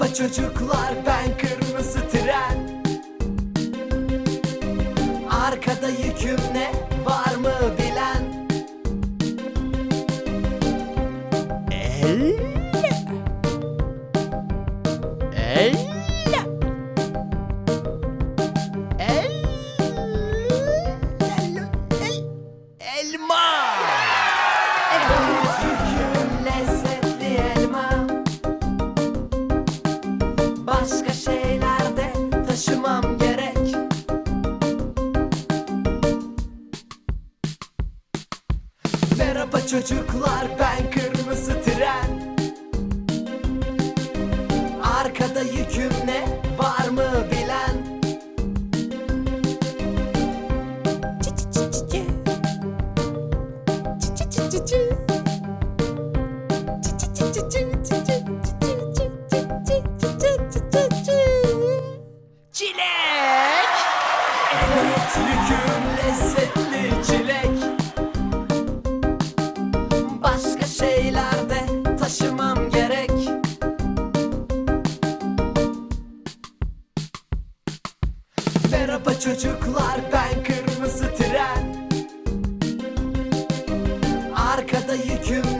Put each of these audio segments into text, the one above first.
Merhaba çocuklar ben kırmızı tren. Arkada yüküm ne var mı bilen araba çocuklar ben kırmızı tren Arkada yüküm ne var mı bilen Çilek! Evet yüküm çocuklar ben kırmızı tren. Arkada yüküm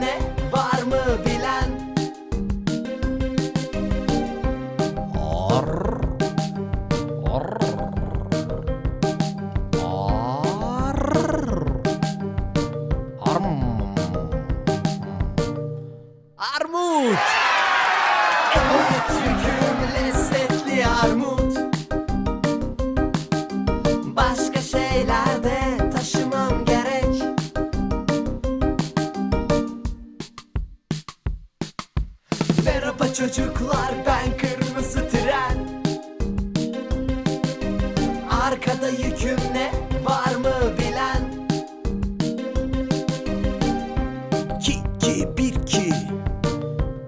çocuklar ben kırmızı tren Arkada yüküm ne var mı bilen Ki ki bir ki.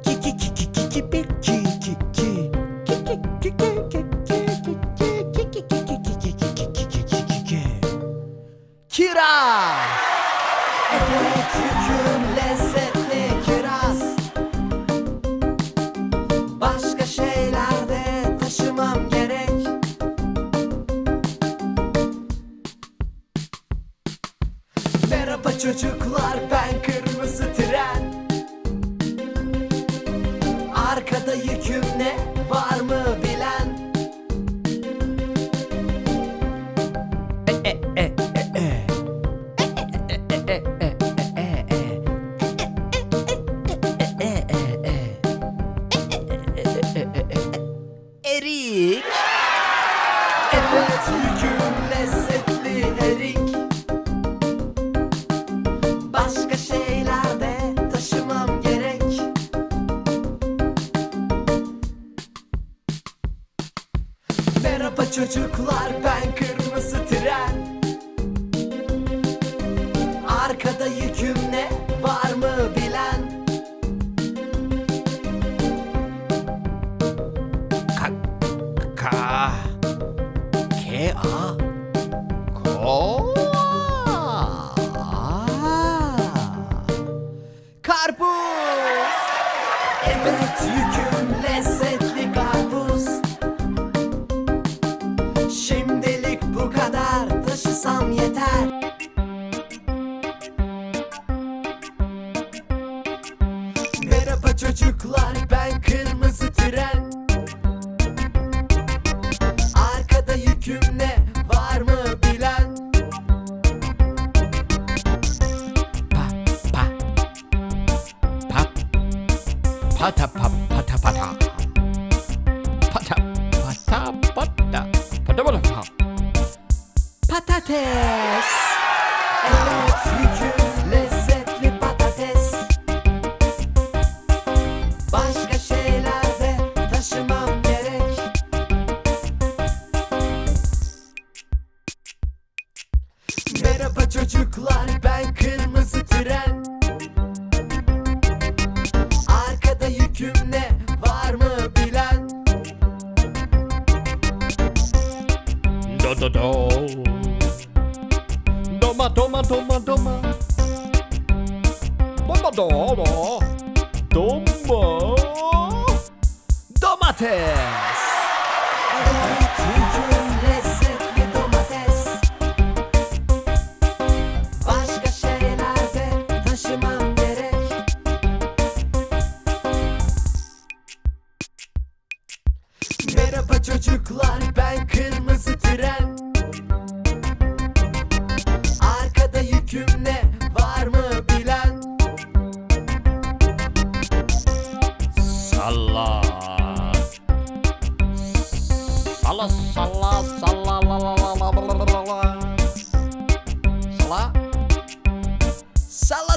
Ki ki ki ki ki ki bir ki ki ki. Ki ki ki ki ki ki ki ki ki ki ki ki ki ki ki ki ki ki. Kiraz. Erik. Evet yüküm lezzetli erik. Başka şeyler de taşımam gerek. Merhaba çocuklar ben kırmızı tren Evet yüküm lezzetli karpuz. Şimdilik bu kadar taşısam yeter. Merhaba çocuklar ben kırmızı tren. Arkada yüküm ne pata pa pata pata pata pata pata pata pata pa patates wiadomo, Dumbo Domates!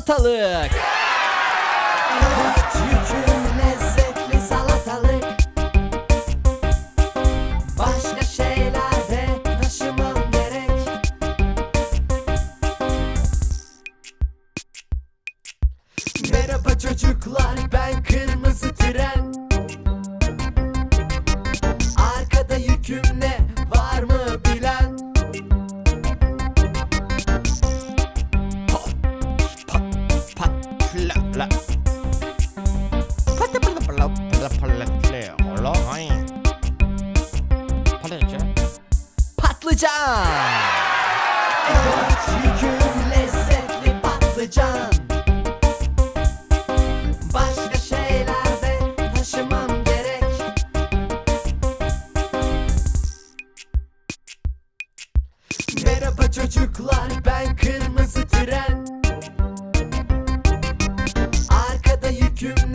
salatalık. Lezzetli salatalık. Başka şeylerde taşımam gerek. Merhaba çocuklar ben kırmızı tren. patlıcan. Yüküm lezzetli patlıcan. Başka şeylerde taşımam gerek. Merhaba çocuklar ben kırmızı tren. Arkada yüküm